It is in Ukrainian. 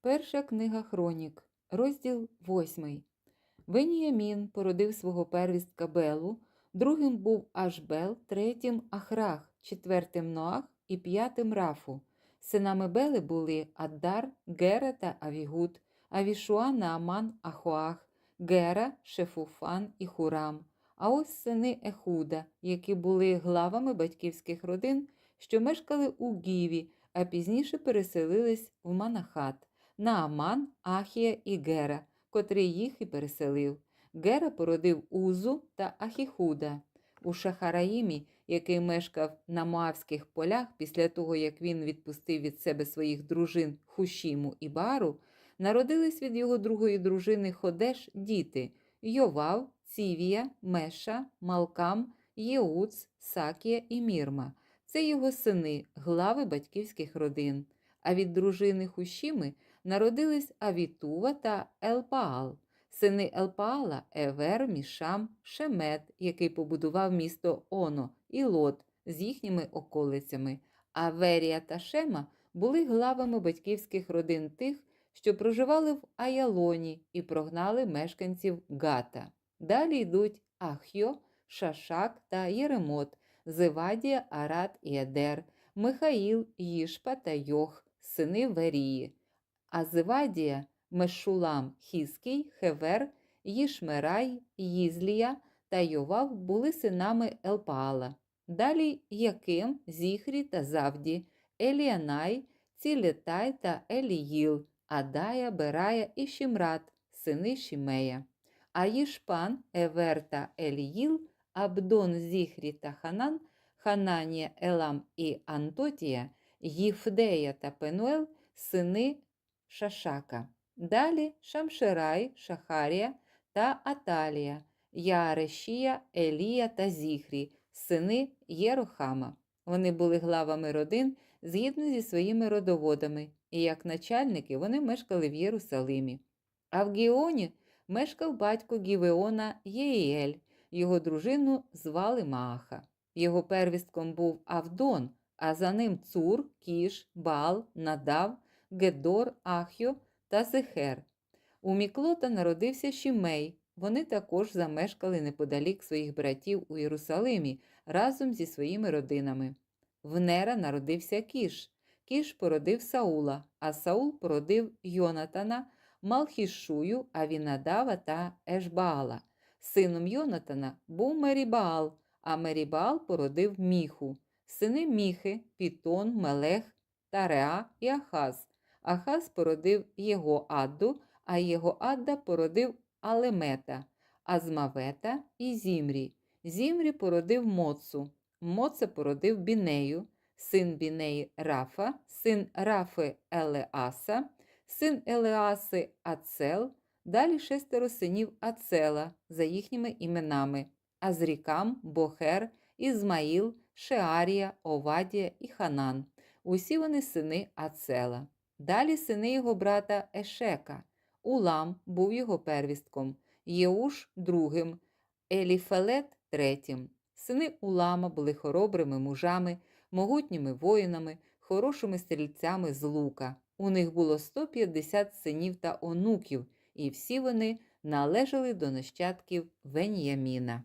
Перша книга Хронік, розділ 8. Веніямін породив свого первістка Белу, другим був Ашбел, третім Ахрах, четвертим Ноах і п'ятим Рафу. Синами Бели були Аддар, Гера та Авігуд, Авішуа, Нааман, Ахоах, Гера, Шефуфан і Хурам. А ось сини Ехуда, які були главами батьківських родин, що мешкали у Гіві, а пізніше переселились в Манахат. Нааман, Ахія і Гера, котрий їх і переселив. Гера породив Узу та Ахіхуда. У Шахараїмі, який мешкав на Моавських полях після того, як він відпустив від себе своїх дружин Хушіму і Бару, народились від його другої дружини Ходеш діти Йовав, Цівія, Меша, Малкам, Єуц, Сакія і Мірма. Це його сини, глави батьківських родин. А від дружини Хушіми народились Авітува та Елпаал. Сини Елпаала Евер, Мішам, Шемет, який побудував місто Оно, і Лот з їхніми околицями. А Верія та Шема були главами батьківських родин тих, що проживали в Аялоні і прогнали мешканців Гата. Далі йдуть Ахьо, Шашак та Єремот, Зевадія, Арат і Едер, Михаїл, Їшпа та Йох, сини Верії. А Зевадія, Мешулам, Хіский, Хевер, Їшмерай, Їзлія та Йовав були синами Елпаала. Далі Яким, Зіхрі та Завді, Еліанай, Цілетай та Еліїл, Адая, Берая і Шімрат, сини Шімея. А Їшпан, Евер та Еліїл, Абдон, Зіхрі та Ханан, Хананія, Елам і Антотія, Їфдея та Пенуел, сини Шашака. Далі Шамширай, Шахарія та Аталія, Яарешія, Елія та Зіхрі, сини Єрохама. Вони були главами родин згідно зі своїми родоводами, і як начальники вони мешкали в Єрусалимі. А в Гіоні мешкав батько Гівеона Єїель, його дружину звали Мааха. Його первістком був Авдон, а за ним Цур, Кіш, Бал, Надав, Гедор, Ахьо та Зехер. У Міклота народився Шімей. Вони також замешкали неподалік своїх братів у Єрусалимі разом зі своїми родинами. В Нера народився Кіш. Кіш породив Саула, а Саул породив Йонатана, Малхішую, Авінадава та Ешбаала. Сином Йонатана був Мерібаал, а Мерібаал породив Міху. Сини Міхи, Пітон, Мелех, Тареа і Ахаз. Ахаз породив його Адду, а його Адда породив Алемета, Азмавета і Зімрі. Зімрі породив Моцу. Моце породив Бінею, син Бінеї Рафа, син Рафи Елеаса, син Елеаси Ацел, далі шестеро синів Ацела за їхніми іменами Азрікам, Бохер, Ізмаїл, Шеарія, Овадія і Ханан. Усі вони сини Ацела. Далі сини його брата Ешека. Улам був його первістком, Єуш другим, Еліфелет третім. Сини Улама були хоробрими мужами, могутніми воїнами, хорошими стрільцями з лука. У них було 150 синів та онуків, і всі вони належали до нащадків Веніяміна.